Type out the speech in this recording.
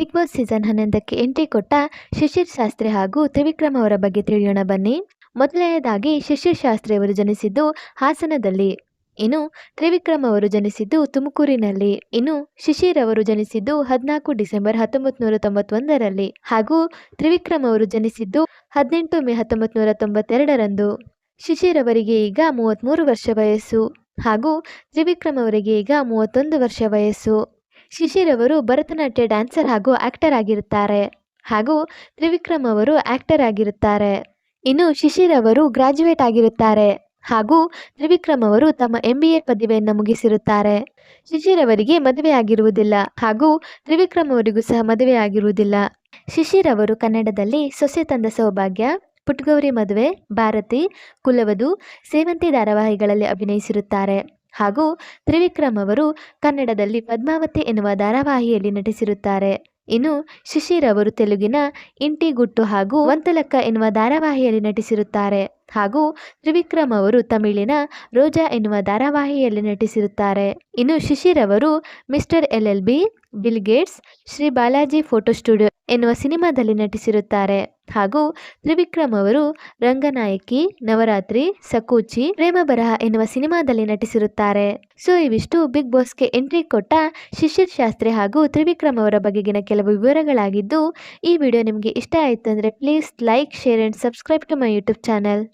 Big boss season ಹನ್ನೊಂದಕ್ಕೆ entry ಕೊಟ್ಟ ಶಿಶಿರ್ ಶಾಸ್ತ್ರಿ ಹಾಗೂ ತ್ರಿವಿಕ್ರಮ್ ಅವರ ಬಗ್ಗೆ ತಿಳಿಯೋಣ ಬನ್ನಿ. ಮೊದಲನೆಯದಾಗಿ ಶಿಶಿರ್ ಶಾಸ್ತ್ರಿ ಅವರು ಜನಿಸಿದ್ದು ಹಾಸನದಲ್ಲಿ. ಇನ್ನು ತ್ರಿವಿಕ್ರಮ್ ಅವರು ಜನಿಸಿದ್ದು ತುಮಕೂರಿನಲ್ಲಿ. ಇನ್ನು ಶಿಶಿರ್ ಅವರು ಜನಿಸಿದ್ದು ಹದಿನಾಲ್ಕು ಡಿಸೆಂಬರ್ ಹತ್ತೊಂಬತ್ತು ನೂರ ತೊಂಬತ್ತೊಂದರಲ್ಲಿ ಹಾಗೂ ತ್ರಿವಿಕ್ರಮ್ ಅವರು ಜನಿಸಿದ್ದು ಹದಿನೆಂಟು ಮೇ ಹತ್ತೊಂಬತ್ತು ನೂರ ತೊಂಬತ್ತೆರಡರಂದು. ಶಿಶಿರ್ ಅವರಿಗೆ ಈಗ ಮೂವತ್ತ್ಮೂರು ವರ್ಷ ವಯಸ್ಸು ಹಾಗೂ ತ್ರಿವಿಕ್ರಮ್ ಅವರಿಗೆ ಈಗ ಮೂವತ್ತೊಂದು ವರ್ಷ ವಯಸ್ಸು. ಶಿಶಿರ್ ಅವರು ಭರತನಾಟ್ಯ ಡ್ಯಾನ್ಸರ್ ಹಾಗೂ ಆಕ್ಟರ್ ಆಗಿರುತ್ತಾರೆ ಹಾಗೂ ತ್ರಿವಿಕ್ರಮ್ ಅವರು ಆಕ್ಟರ್ ಆಗಿರುತ್ತಾರೆ. ಇನ್ನು ಶಿಶಿರ್ ಅವರು ಗ್ರಾಜ್ಯುಯೇಟ್ ಆಗಿರುತ್ತಾರೆ ಹಾಗೂ ತ್ರಿವಿಕ್ರಮ್ ಅವರು ತಮ್ಮ ಎಂ ಬಿ ಎ ಪದವಿಯನ್ನು ಮುಗಿಸಿರುತ್ತಾರೆ. ಶಿಶಿರ್ ಅವರಿಗೆ ಮದುವೆ ಆಗಿರುವುದಿಲ್ಲ ಹಾಗೂ ತ್ರಿವಿಕ್ರಮ್ ಅವರಿಗೂ ಸಹ ಮದುವೆ ಆಗಿರುವುದಿಲ್ಲ. ಶಿಶಿರ್ ಅವರು ಕನ್ನಡದಲ್ಲಿ ಸೊಸೆ ತಂದ ಸೌಭಾಗ್ಯ, ಪುಟ್ಗೌರಿ ಮದುವೆ, ಭಾರತಿ, ಕುಲವಧು, ಸೇವಂತಿ ಧಾರಾವಾಹಿಗಳಲ್ಲಿ ಅಭಿನಯಿಸಿರುತ್ತಾರೆ. ಹಾಗೂ ತ್ರಿವಿಕ್ರಮ್ ಅವರು ಕನ್ನಡದಲ್ಲಿ ಪದ್ಮಾವತಿ ಎನ್ನುವ ಧಾರಾವಾಹಿಯಲ್ಲಿ ನಟಿಸಿರುತ್ತಾರೆ. ಇನ್ನು ಶಿಶಿರ್ ಅವರು ತೆಲುಗಿನ ಇಂಟಿ ಗುಟ್ಟು ಹಾಗೂ ವಂತಲಕ್ಕ ಎನ್ನುವ ಧಾರಾವಾಹಿಯಲ್ಲಿ ನಟಿಸಿರುತ್ತಾರೆ. ಹಾಗೂ ತ್ರಿವಿಕ್ರಮ್ ಅವರು ತಮಿಳಿನ ರೋಜಾ ಎನ್ನುವ ಧಾರಾವಾಹಿಯಲ್ಲಿ ನಟಿಸಿರುತ್ತಾರೆ. ಇನ್ನು ಶಿಶಿರ್ ಅವರು mister L L B, Bill Gates, Shri Balaji photo studio ಎನ್ನುವ ಸಿನಿಮಾದಲ್ಲಿ ನಟಿಸಿರುತ್ತಾರೆ. ಹಾಗೂ ತ್ರಿವಿಕ್ರಮ್ ಅವರು ರಂಗನಾಯಕಿ, ನವರಾತ್ರಿ, ಸಕೂಚಿ, ಪ್ರೇಮ ಬರಹ ಎನ್ನುವ ಸಿನಿಮಾದಲ್ಲಿ ನಟಿಸಿರುತ್ತಾರೆ. ಸೊ, ಇವಿಷ್ಟು ಬಿಗ್ ಬಾಸ್ಗೆ ಎಂಟ್ರಿ ಕೊಟ್ಟ ಶಿಶಿರ್ ಶಾಸ್ತ್ರಿ ಹಾಗೂ ತ್ರಿವಿಕ್ರಮ್ ಅವರ ಬಗೆಗಿನ ಕೆಲವು ವಿವರಗಳಾಗಿದ್ದು, ಈ ವಿಡಿಯೋ ನಿಮಗೆ ಇಷ್ಟ ಆಯಿತು ಅಂದರೆ please like, share and subscribe to my YouTube channel.